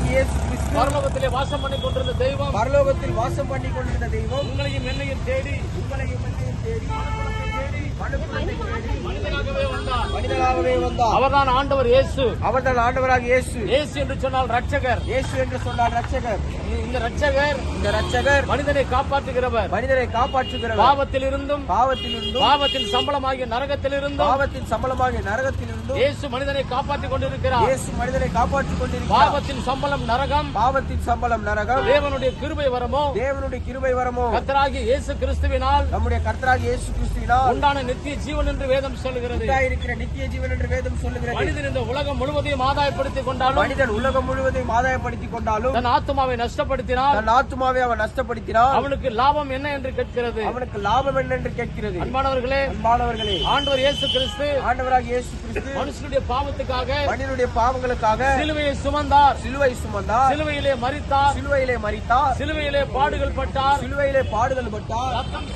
ஆண்டவராகிய இயேசு கிறிஸ்து. பரலோகத்திலே வாசம் பண்ணி கொண்டிருந்த தெய்வம். பரலோகத்தில் வாசம் பண்ணி கொண்டிருந்த தெய்வம். உங்களையும் என்னையும் தேடி. உங்களையும் என்னையும் தேடி. தேடி மனிதனாகவே வந்தார். அவர்தான் ஆண்டவர் இயேசு. அவர்தான் ஆண்டவராக இயேசு. இயேசு என்று சொன்னால் ரட்சகர் இயேசு என்று சொன்னார் ரட்சகர் இந்த ரட்சகர் இந்த ரட்சகர் மனிதனை காப்பாற்றுகிறவர். மனிதரை காப்பாற்றுகிறவர். பாவத்தில் இருந்தும் பாவத்தில் இருந்தும் பாவத்தின் சம்பளமாகிய நரகத்தில் இருந்தும் பாவத்தின் சம்பளமாகிய நரகத்தில் இருந்தும் இயேசு மனிதனை காப்பாற்றிக் கொண்டிருக்கிறார். இயேசு மனிதனை காப்பாற்றிக் கொண்டிருக்கிறார். பாவத்தின் சம்பளம் நரகம். பாவத்தின் சம்பளம் நரகம். தேவனுடைய கிருபை வரமோ? தேவனுடைய கிருபை வரமோ? கத்தராகிய இயேசு கிறிஸ்துவினால் நம்முடைய கர்த்தராகிய இயேசு கிறிஸ்துவினால் உண்டான நித்திய ஜீவன் என்று வேதம் சொல்லுகிறது. உண்டாயிருக்கிற நித்திய ஜீவன் என்று வேதம் சொல்லுகிறது. மனிதன் இந்த உலகம் முழுவதையும் ஆதாயப்படுத்திக் கொண்டாலும் மனிதன் உலகம் முழுவதையும் ஆதாயப்படுத்திக் கொண்டாலும் தன் ஆத்துமாவை நஷ்டப்படுத்தினால் தன் ஆத்துமாவை அவன் நஷ்டப்படுத்தினால் அவனுக்கு லாபம் என்ன என்று கேட்கிறது. அவனுக்கு லாபம் என்ன என்று கேட்கிறது. அன்பானவர்களே அன்பானவர்களே ஆண்டவர் இயேசு கிறிஸ்து ஆண்டவராக இயேசு கிறிஸ்து மனுஷனுடைய பாவத்துக்காக மனிதனுடைய பாவங்களுக்காக சிலுவையை சுமந்தார். சிலுவை சுமந்தார். சிலுவையிலே மரித்தார். சிலுவையிலே மரித்தார். சிலுவையிலே பாடுகள் பட்டார். சிலுவையிலே பாடுதல் பட்டார். ரத்தம்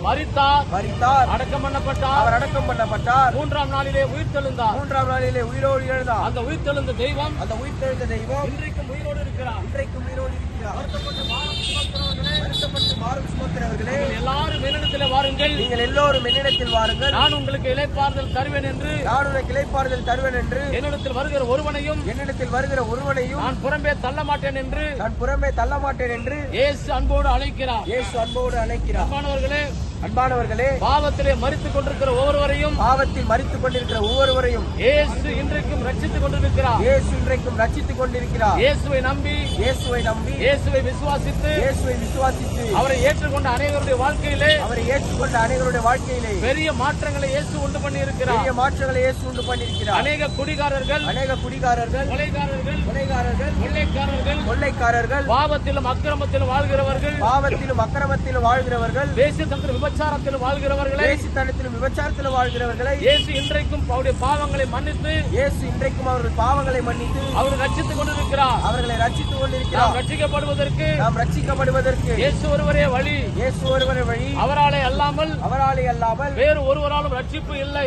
மரித்தார். மரித்தார். அடக்கம் பண்ணப்பட்டார். அவர் அடக்கம் பண்ணப்பட்டார். மூன்றாம் நாளிலே உயிர் தெழுந்தார். மூன்றாம் நாளிலே உயிரோடு எழுந்தார். அந்த உயிர் தெழுந்த தெய்வம் அந்த உயிர் தெழுந்த தெய்வம் இன்றைக்கும் உயிரோடு இருக்கிறார். இன்றைக்கும் உயிரோடு இருக்கிறார். என்னிடத்திலே வாருங்கள். நீங்கள் எல்லோரும் என்னிடத்தில் வாருங்கள். நான் உங்களுக்கு இளைப்பாறுதல் தருவேன் என்று. நான் உனக்கு இளைப்பாறுதல் தருவேன் என்று. என்னிடத்தில் வருகிற ஒருவனையும் என்னிடத்தில் வருகிற ஒருவனையும் நான் புறம்பே தள்ள மாட்டேன் என்று. நான் புறமே தள்ள மாட்டேன் என்று இயேசு அன்போடு அழைக்கிறார். இயேசு அன்போடு அழைக்கிறார். அன்பானவர்களே அன்பானவர்களே பாவத்திலே மறித்துக் கொண்டிருக்கிற ஒவ்வொருவரையும் பாவத்தில் மறித்துக் கொண்டிருக்கிற ஒவ்வொருவரையும் இயேசு இன்றைக்கும் ரட்சித்துக் கொண்டிருக்கிறார். இயேசு இன்றைக்கும் ரட்சித்துக் கொண்டிருக்கிறார். இயேசுவை நம்பி இயேசுவை நம்பி இயேசுவை விசுவாசித்து இயேசுவை விசுவாசித்து அவரை ஏற்றுக்கொண்ட அனைவருடைய வாழ்க்கையிலே அவரை ஏற்றுக்கொண்ட அனைவருடைய வாழ்க்கையிலே பெரிய மாற்றங்களை இயேசு உண்டு பண்ணி இருக்கிறார் பெரிய மாற்றங்களை இயேசு உண்டு பண்ணியிருக்கிறார். அநேக குடிகாரர்கள் அநேக குடிகாரர்கள் கொலைகாரர்கள் கொலைகாரர்கள் கொள்ளைக்காரர்கள் கொள்ளைக்காரர்கள் பாவத்திலும் அக்கிரமத்திலும் வாழ்கிறவர்கள் பாவத்திலும் அக்கிரமத்திலும் வாழ்கிறவர்கள் தேசத்தந்திர விபச்சாரத்திலும் வாழ்கிறவர்களை. தேசித்தனத்திலும் விபச்சாரத்திலும் வாழ்கிறவர்களை. இயேசு இன்றைக்கும் அவருடைய பாவங்களை மன்னித்து இயேசு இன்றைக்கும் அவர்கள் பாவங்களை மன்னித்து அவர் ரட்சித்துக் கொண்டிருக்கிறார். அவர்களை ரட்சித்துக் கொண்டிருக்கிறார். ரட்சிக்கப்படுவதற்கு நாம் ரட்சிக்கப்படுவதற்கு இயேசு ஒருவரே வழி. இயேசு ஒருவரை வழி. அவராலே அல்லாமல் அவராலே அல்லாமல் வேறு ஒருவராலும் ரட்சிப்பு இல்லை.